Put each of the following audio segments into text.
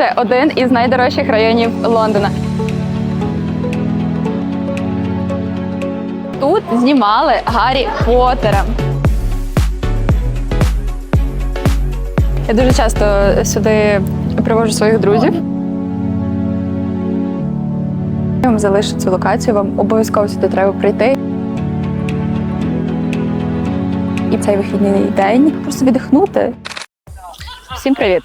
це один із найдорожчих районів Лондона. Тут знімали Гаррі Поттера. Я дуже часто сюди привожу своїх друзів. Я вам залишу цю локацію, вам обов'язково сюди треба прийти. І цей вихідний день просто віддихнути. Всім привіт!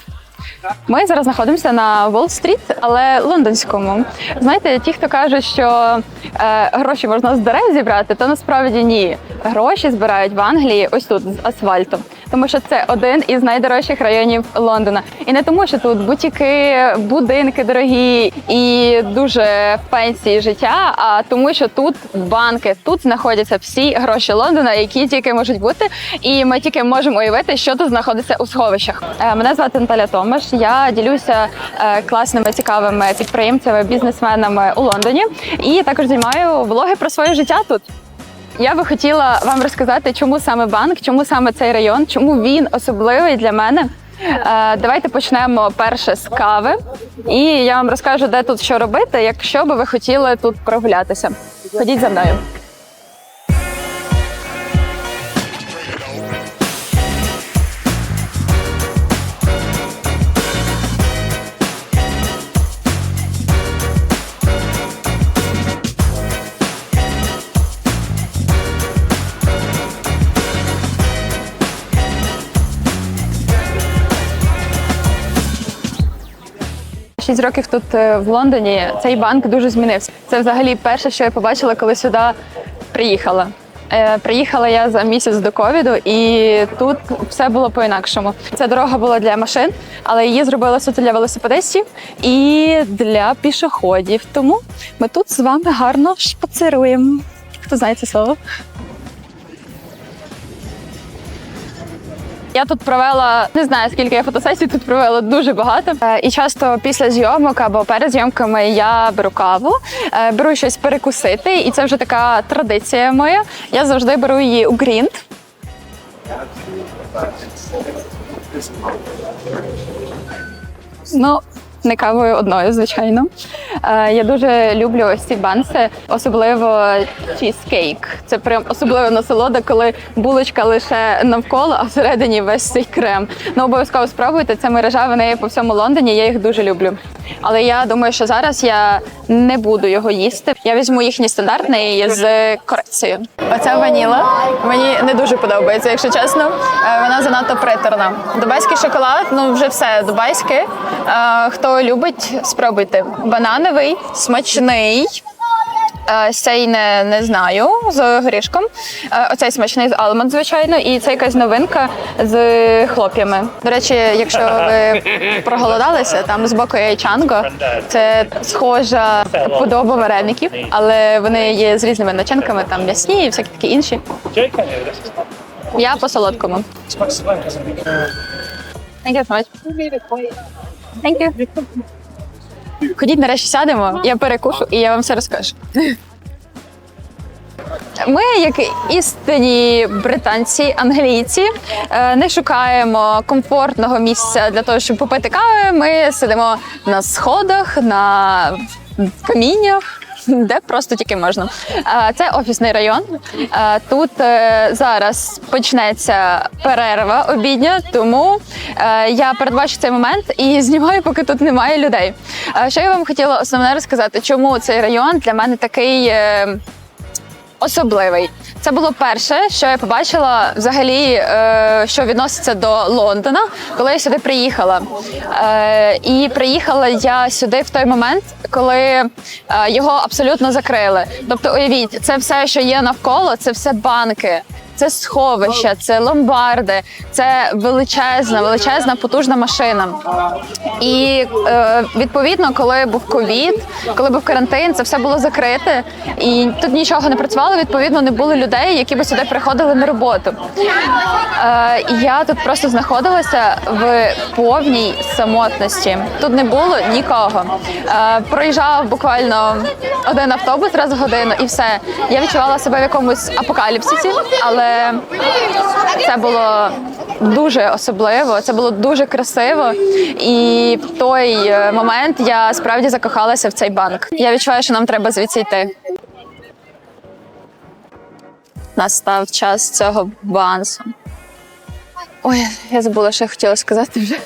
Ми зараз знаходимося на Уолл-стріт, але лондонському. Знаєте, ті, хто кажуть, що е, гроші можна з дерев зібрати, то насправді ні. Гроші збирають в Англії ось тут з асфальту, тому що це один із найдорожчих районів Лондона. І не тому, що тут бутіки, будинки дорогі і дуже пенсії життя, а тому, що тут банки, тут знаходяться всі гроші Лондона, які тільки можуть бути. І ми тільки можемо уявити, що тут знаходиться у сховищах. Е, Мене звати Наталя Томаш. Я ділюся е, класними цікавими підприємцями, бізнесменами у Лондоні і також знімаю влоги про своє життя тут. Я би хотіла вам розказати, чому саме банк, чому саме цей район, чому він особливий для мене. Е, Давайте почнемо перше з кави, і я вам розкажу, де тут що робити, якщо би ви хотіли тут прогулятися. Ходіть за мною. Шість років тут е, в Лондоні цей банк дуже змінився. Це взагалі перше, що я побачила, коли сюди приїхала. Е, Приїхала я за місяць до ковіду, і тут все було по-інакшому. Ця дорога була для машин, але її зробили суто для велосипедистів і для пішоходів. Тому ми тут з вами гарно шпацируємо. Хто знає це слово? Я тут провела не знаю скільки я фотосесій тут провела дуже багато. Е, І часто після зйомок або перед зйомками я беру каву, е, беру щось перекусити, і це вже така традиція моя. Я завжди беру її у Грінт. Ну, не кавою одною, звичайно. Е, Я дуже люблю ці банси, особливо чізкейк. Це прям особлива насолода, коли булочка лише навколо, а всередині весь цей крем. Ну обов'язково спробуйте. Це мережа, вони є по всьому Лондоні. Я їх дуже люблю. Але я думаю, що зараз я не буду його їсти. Я візьму їхній стандартний з корекцією. Оця ваніла мені не дуже подобається, якщо чесно. Е, Вона занадто приторна. Дубайський шоколад, ну вже все дубайське. Е, Хто любить, спробуйте. Банановий, смачний. Е, Цей не, не знаю з горішком. Е, Оцей смачний з алмонд, звичайно, і це якась новинка з хлоп'ями. До речі, якщо ви проголодалися, там з боку є чанго. Це схожа подоба вареників, але вони є з різними начинками, там м'ясні і всякі такі інші. Я по солодкому. Thank you so much. Thank you. Ходіть нарешті сядемо, я перекушу і я вам все розкажу. Ми, як істинні британці, англійці, е, не шукаємо комфортного місця для того, щоб попити кави. Ми сидимо на сходах, на каміннях. Де просто тільки можна. Е, Це офісний район. Е, Тут е, зараз почнеться перерва обідня, тому е, я передбачу цей момент і знімаю, поки тут немає людей. Е, Що я вам хотіла основне розказати, чому цей район для мене такий. Особливий. Це було перше, що я побачила взагалі, е, що відноситься до Лондона, коли я сюди приїхала. Е, і приїхала я сюди в той момент, коли е, його абсолютно закрили. Тобто, уявіть, це все, що є навколо, це все банки. Це сховища, це ломбарди, це величезна, величезна потужна машина. І е, відповідно, коли був ковід, коли був карантин, це все було закрите, і тут нічого не працювало. Відповідно, не було людей, які би сюди приходили на роботу. Е, я тут просто знаходилася в повній самотності. Тут не було нікого. Е, проїжджав буквально один автобус раз в годину, і все. Я відчувала себе в якомусь апокаліпсисі, але це було дуже особливо. Це було дуже красиво. І в той е, момент я справді закохалася в цей банк. Я відчуваю, що нам треба звідси йти. Настав час цього бансу. Ой, я забула, що я хотіла сказати вже.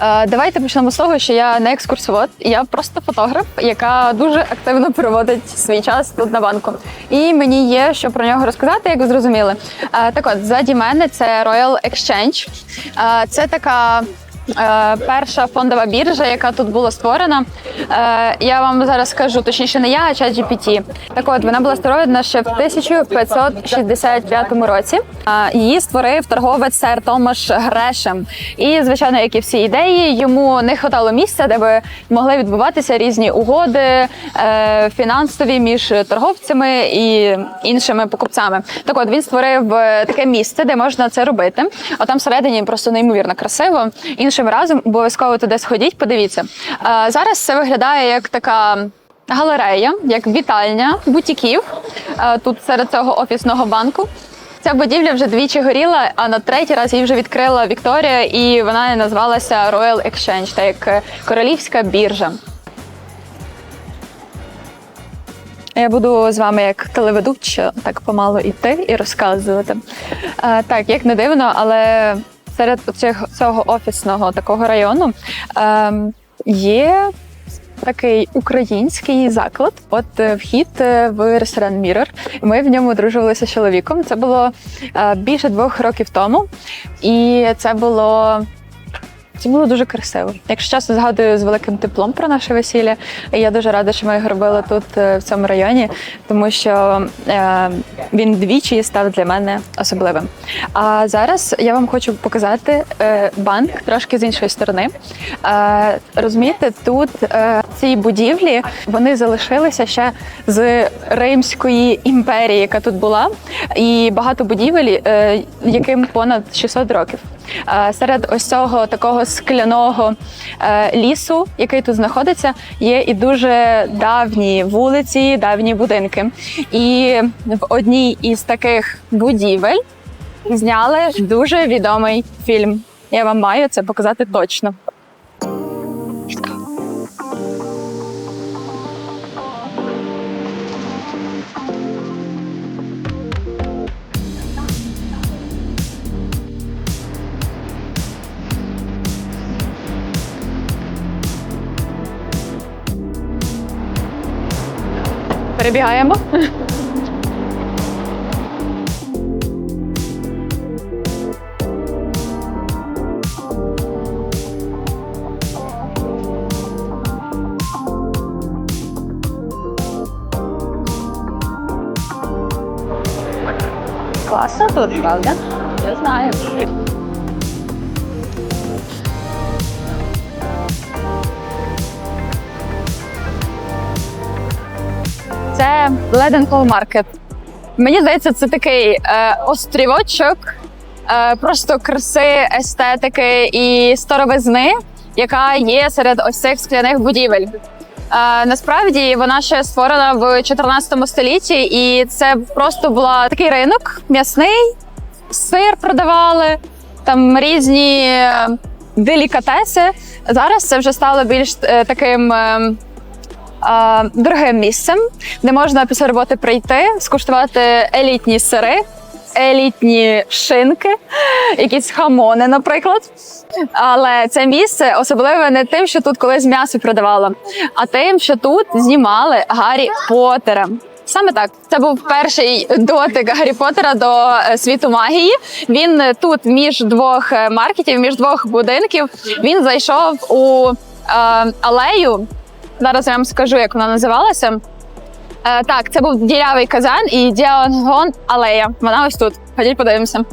Давайте почнемо з того, що я не екскурсовод, я просто фотограф, яка дуже активно проводить свій час тут на банку. І мені є що про нього розказати, як ви зрозуміли. Е, Так от, ззаді мене це Royal Exchange. Е, Це така. Е, Перша фондова біржа, яка тут була створена, Е, я вам зараз скажу, точніше, не я, а ChatGPT. Так от вона була створена ще в 1565 році. Е, Її створив торговець сер Томаш Грешем. І, звичайно, як і всі ідеї, йому не хватало місця, де би могли відбуватися різні угоди фінансові між торговцями і іншими покупцями. Так от він створив таке місце, де можна це робити. А там всередині просто неймовірно красиво. Іншим разом обов'язково туди сходіть, подивіться. Е, Зараз це виглядає як така. Галерея, як вітальня бутіків е, тут серед цього офісного банку. Ця будівля вже двічі горіла, а на третій раз її вже відкрила Вікторія, і вона назвалася Royal Exchange, так як е, королівська біржа. Я буду з вами як телеведуча так помалу йти і розказувати. Так, як не дивно, але серед цього офісного такого району е, є такий український заклад. От е, вхід е, в ресторан Mirror. Ми в ньому одружувалися з чоловіком. Це було е, більше двох років тому, і це було. Це було дуже красиво. Якщо чесно згадую з великим теплом про наше весілля, я дуже рада, що ми його робили тут е, в цьому районі, тому що е, він двічі став для мене особливим. А зараз я вам хочу показати е, банк трошки з іншої сторони. Е, розумієте, тут е, ці будівлі вони залишилися ще з Римської імперії, яка тут була, і багато будівель, е, яким понад 600 років. Е, Серед ось цього такого скляного е, лісу, який тут знаходиться, є і дуже давні вулиці, давні будинки. І в одній із таких будівель зняли дуже відомий фільм. Я вам маю це показати точно. Перебігаємо. Класно тут, правда? Це Leadenhall Market. Мені здається, це такий е, острівочок, е, просто краси, естетики і старовизни, яка є серед ось цих скляних будівель. Е, насправді вона ще створена в 14 столітті, і це просто була такий ринок м'ясний, сир продавали, там різні е, делікатеси. Зараз це вже стало більш е, таким. е, дорогим місцем, де можна після роботи прийти, скуштувати елітні сири, елітні шинки, якісь хамони, наприклад. Але це місце особливе не тим, що тут колись м'ясо продавало, а тим, що тут знімали Гаррі Поттера. Саме так, це був перший дотик Гаррі Поттера до е, світу магії. Він е, тут між двох е, маркетів, між двох будинків. Він зайшов у е, алею, Зараз я вам скажу, як вона називалася. Е, так, це був дірявий казан і Діагон алея. Вона ось тут. Ходіть, подивимося.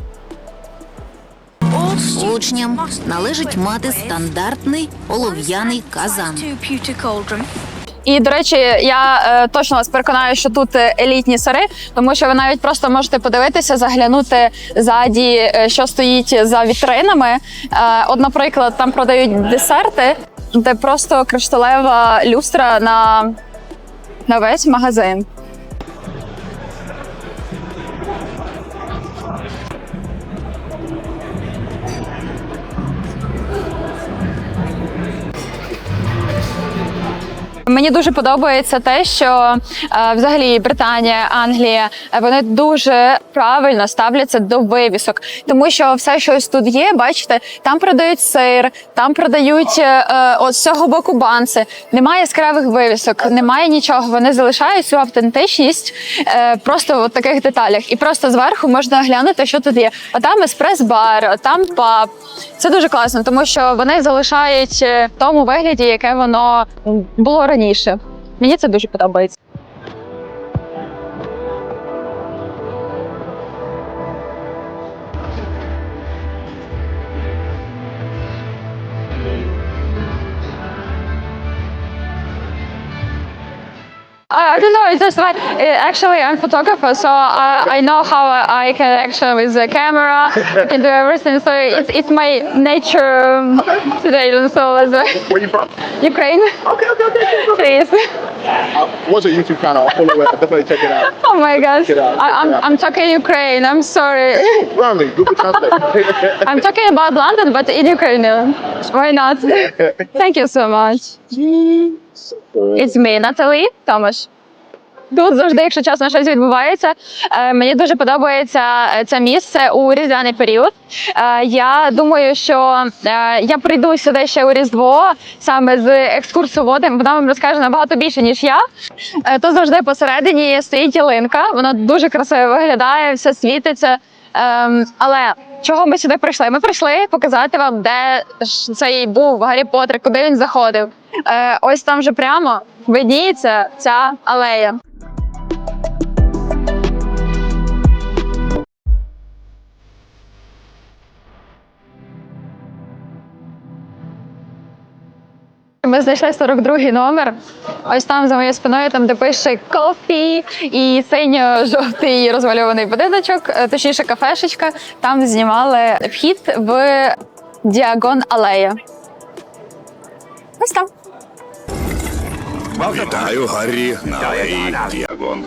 Учням належить мати стандартний олов'яний казан. І до речі, я е, точно вас переконаю, що тут е, елітні сири, тому що ви навіть просто можете подивитися, заглянути ззаді, е, що стоїть за вітринами. Е, от, наприклад, там продають десерти, де просто кришталева люстра на, на весь магазин. Мені дуже подобається те, що е, взагалі Британія, Англія е, вони дуже правильно ставляться до вивісок, тому що все, що ось тут є, бачите, там продають сир, там продають е, от з цього боку банси. Немає яскравих вивісок, немає нічого. Вони залишають цю автентичність просто в таких деталях. І просто зверху можна глянути, що тут є. Отам еспрес-бар, там паб. Це дуже класно, тому що вони залишають в тому вигляді, яке воно було раніше. Мені це дуже подобається. I don't know. It's just like uh, actually I'm a photographer, so I, I know how I can action with the camera. I can do everything. So it's, it's my nature um, today. So that's why- Where you from? Ukraine, Okay, okay, okay. please. Uh, what's your YouTube channel? I'll follow it. Definitely check it out. Oh my gosh, out, I, I'm. I'm talking Ukraine. I'm sorry. Google Translate. I'm talking about London, but in Ukraine. Why not? Thank you so much. It's me, Наталі Томаш. Тут завжди, якщо чесно, щось відбувається. Е, Мені дуже подобається е, це місце у різдвяний період. Е, Я думаю, що я прийду сюди ще у Різдво саме з екскурсоводом. Вона вам розкаже набагато більше, ніж я. То завжди посередині стоїть ялинка. Вона дуже красиво виглядає, все світиться. Ем, але чого ми сюди прийшли? Ми прийшли показати вам, де ж цей був Гаррі Поттер, куди він заходив. Е, ось там вже прямо видніється ця алея. Ми знайшли 42-й номер. Ось там за моєю спиною, там де пише кофі і синьо-жовтий розмальований будиночок, е, точніше кафешечка. Там знімали вхід в Діагон Алея. Ось там. Вітаю, Гаррі, на алеї Діагон.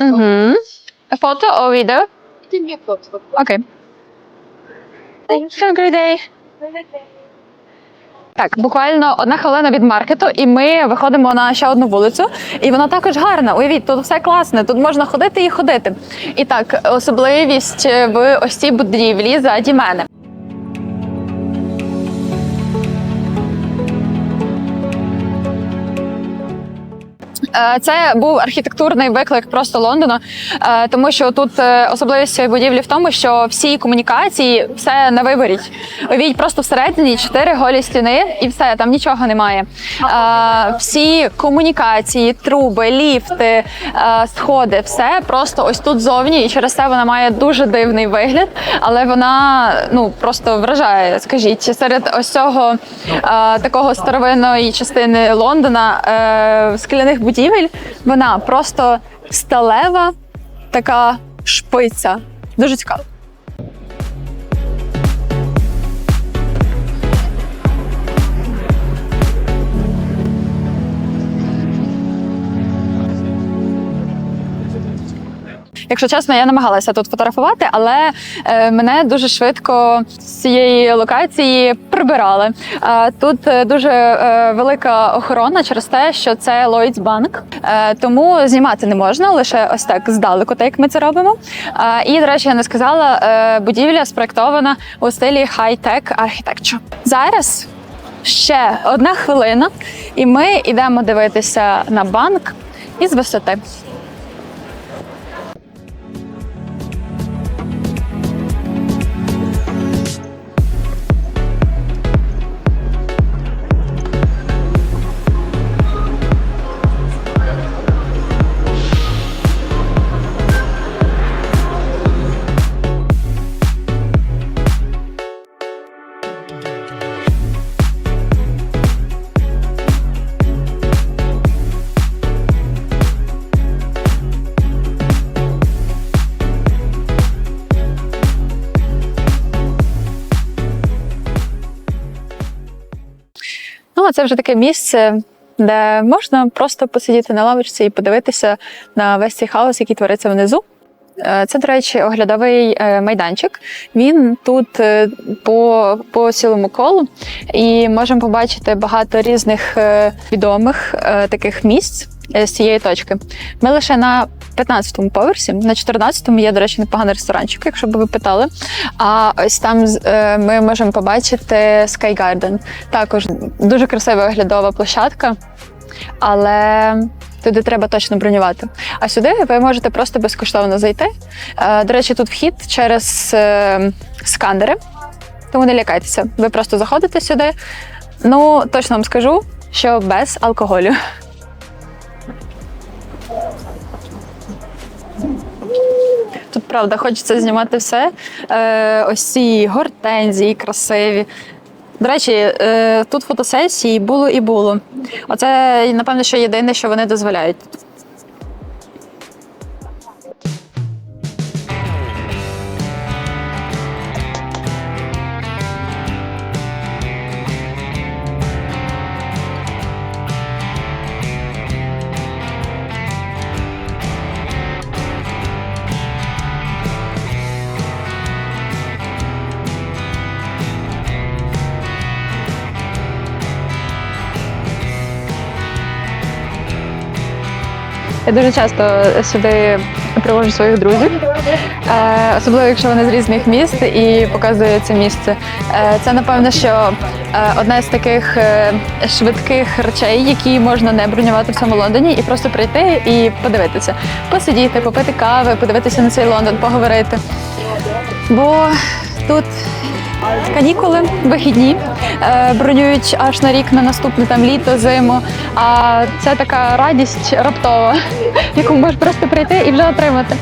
Угу. Фото or відео? Окей. Have a great day. Так, буквально одна хвилина від маркету, і ми виходимо на ще одну вулицю. І вона також гарна. Уявіть, тут все класне, тут можна ходити і ходити. І так, особливість в ось цій будівлі ззаді мене. Це був архітектурний виклик просто Лондону, е, тому що тут е, особливість цієї будівлі в тому, що всі комунікації все на виворіть. Уявіть, просто всередині чотири голі стіни, і все там нічого немає. Е, Всі комунікації, труби, ліфти, е, сходи, все просто ось тут зовні, і через це вона має дуже дивний вигляд, але вона ну просто вражає. Скажіть, серед ось цього е, такого старовинної частини Лондона е, скляних будівель, вона просто сталева, така шпиця. Дуже цікаво. Якщо чесно, я намагалася тут фотографувати, але е, мене дуже швидко з цієї локації прибирали. Тут е, дуже е, велика охорона через те, що це е, тому знімати не можна лише ось так здалеку, так як ми це робимо. І, до речі, я не сказала, будівля спроектована у стилі high-tech architecture. Зараз ще одна хвилина, і ми йдемо дивитися на банк із висоти. Ну, а це вже таке місце, де можна просто посидіти на лавочці і подивитися на весь цей хаос, який твориться внизу. Е, Це, до речі, оглядовий е, майданчик. Він тут е, по, по цілому колу, і можемо побачити багато різних відомих таких місць з цієї точки. Ми лише на 15-му поверсі, на 14-му є, до речі, непоганий ресторанчик, якщо б ви питали. А ось там е, ми можемо побачити Sky Garden. Також дуже красива оглядова площадка, але туди треба точно бронювати. А сюди ви можете просто безкоштовно зайти. Е, До речі, тут вхід через е, сканери, тому не лякайтеся. Ви просто заходите сюди. Ну, точно вам скажу, що без алкоголю. Тут правда хочеться знімати все. Е, ось ці гортензії красиві. До речі, е, тут фотосесії було і було. Оце, напевно, що єдине, що вони дозволяють. Я дуже часто сюди привожу своїх друзів, е, особливо якщо вони з різних міст і показую це місце. Е, Це напевно, що е, одна з таких швидких речей, які можна не бронювати в цьому Лондоні, і просто прийти і подивитися, посидіти, попити кави, подивитися на цей Лондон, поговорити. Бо тут канікули, вихідні, е, бронюють аж на рік на наступне там літо, зиму. А це така радість раптова, яку можеш просто прийти і вже отримати.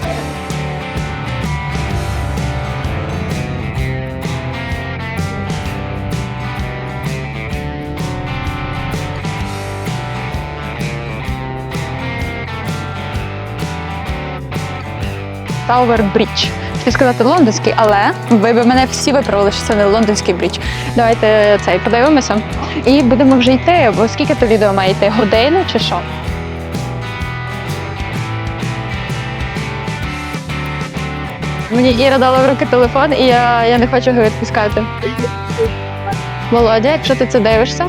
Tower Bridge. Хотів сказати лондонський, але ви б мене всі виправили, що це не лондонський брідж. Давайте цей подивимося. І будемо вже йти, бо скільки то відео має йти? Годину чи що? Мені Іра дала в руки телефон, і я, я не хочу його відпускати. Володя, якщо ти це дивишся.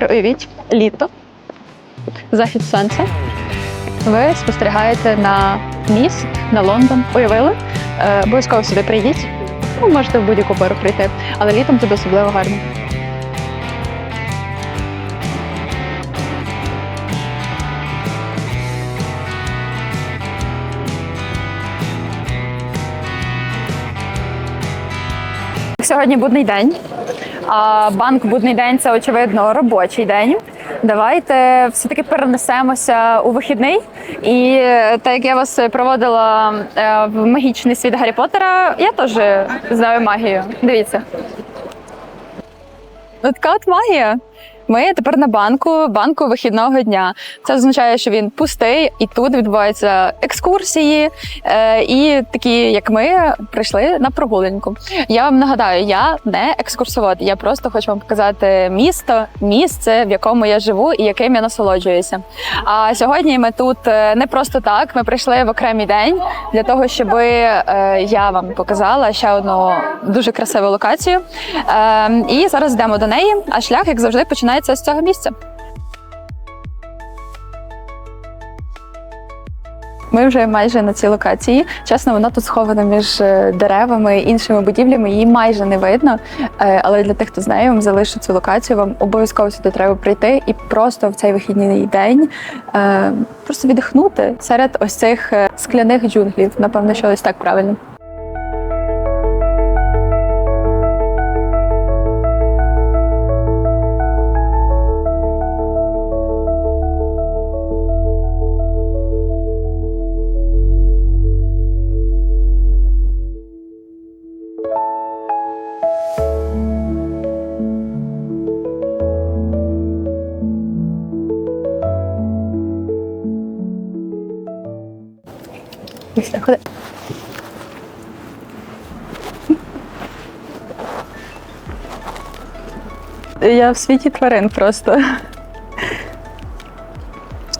Тепер уявіть літо, захід сонця. Ви спостерігаєте на міст, на Лондон. Уявили? Е, обов'язково сюди прийдіть. Ну, можете в будь-яку пору прийти, але літом тут особливо гарно. Сьогодні будний день. А банк будний день це очевидно робочий день. Давайте все-таки перенесемося у вихідний. І так як я вас проводила е, в магічний світ Гаррі Поттера, я теж знаю магію. Дивіться. Ну, така от магія. Ми тепер на банку, банку вихідного дня. Це означає, що він пустий, і тут відбуваються екскурсії. Е, і такі, як ми, прийшли на прогулянку. Я вам нагадаю, я не екскурсовод. Я просто хочу вам показати місто, місце, в якому я живу і яким я насолоджуюся. А сьогодні ми тут е, не просто так. Ми прийшли в окремий день для того, щоб е, я вам показала ще одну дуже красиву локацію. Е, і зараз йдемо до неї. А шлях, як завжди, починається з цього місця. Ми вже майже на цій локації. Чесно, вона тут схована між е, деревами і іншими будівлями. Її майже не видно. Е, Але для тих, хто знає, вам залишу цю локацію. Вам обов'язково сюди треба прийти і просто в цей вихідний день е, просто віддихнути серед ось цих скляних джунглів. Напевно, що ось так правильно. Все, ходи. Я в світі тварин просто.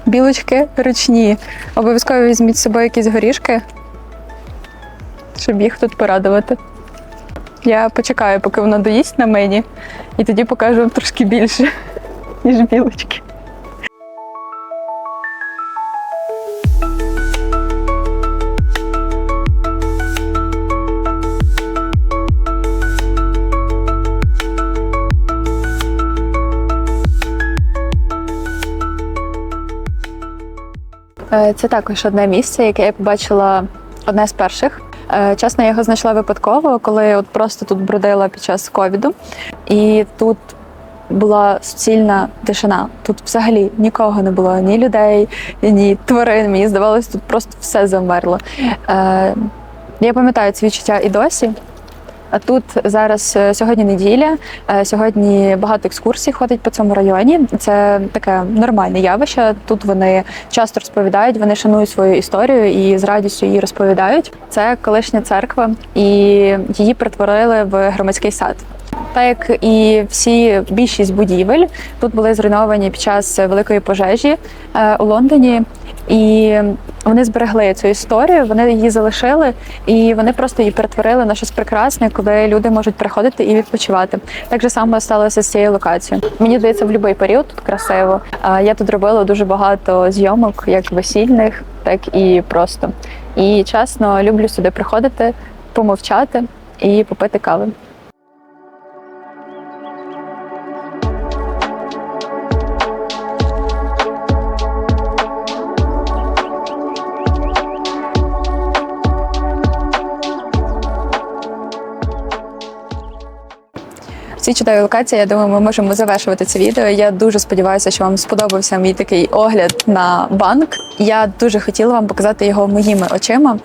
Білочки ручні. Обов'язково візьміть з собою якісь горішки, щоб їх тут порадувати. Я почекаю, поки воно доїсть на мені, і тоді покажу вам трошки більше, ніж білочки. Це також одне місце, яке я побачила одне з перших. Е, Чесно, я його знайшла випадково, коли от просто тут бродила під час ковіду, і тут була суцільна тишина. Тут взагалі нікого не було, ні людей, ні тварин. Мені здавалось, тут просто все замерло. Е, Я пам'ятаю ці відчуття і досі. А тут зараз е, сьогодні неділя. е, Сьогодні багато екскурсій ходить по цьому районі. Це таке нормальне явище. Тут вони часто розповідають, вони шанують свою історію і з радістю її розповідають. Це колишня церква, і її перетворили в громадський сад. Так як і всі більшість будівель тут були зруйновані під час великої пожежі е, у Лондоні, і вони зберегли цю історію, вони її залишили, і вони просто її перетворили на щось прекрасне, коли люди можуть приходити і відпочивати. Так же само сталося з цією локацією. Мені здається, в будь-який період тут красиво. Я тут робила дуже багато зйомок, як весільних, так і просто. І чесно, люблю сюди приходити, помовчати і попити кави. Цій чудовій локації, я думаю, ми можемо завершувати це відео. Я дуже сподіваюся, що вам сподобався мій такий огляд на банк. Я дуже хотіла вам показати його моїми очима.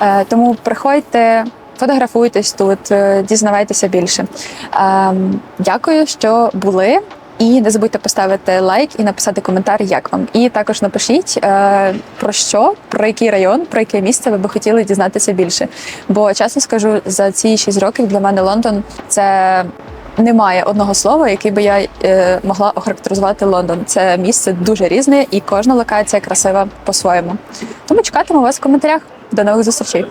Е, Тому приходьте, фотографуйтесь тут, е, дізнавайтеся більше. Ем, Дякую, що були. І не забудьте поставити лайк і написати коментар, як вам. І також напишіть е, про що, про який район, про яке місце ви би хотіли дізнатися більше. Бо чесно скажу, за ці 6 років для мене Лондон це немає одного слова, який би я е, могла охарактеризувати Лондон. Це місце дуже різне, і кожна локація красива по-своєму. Тому чекатиму вас в коментарях. До нових зустрічей.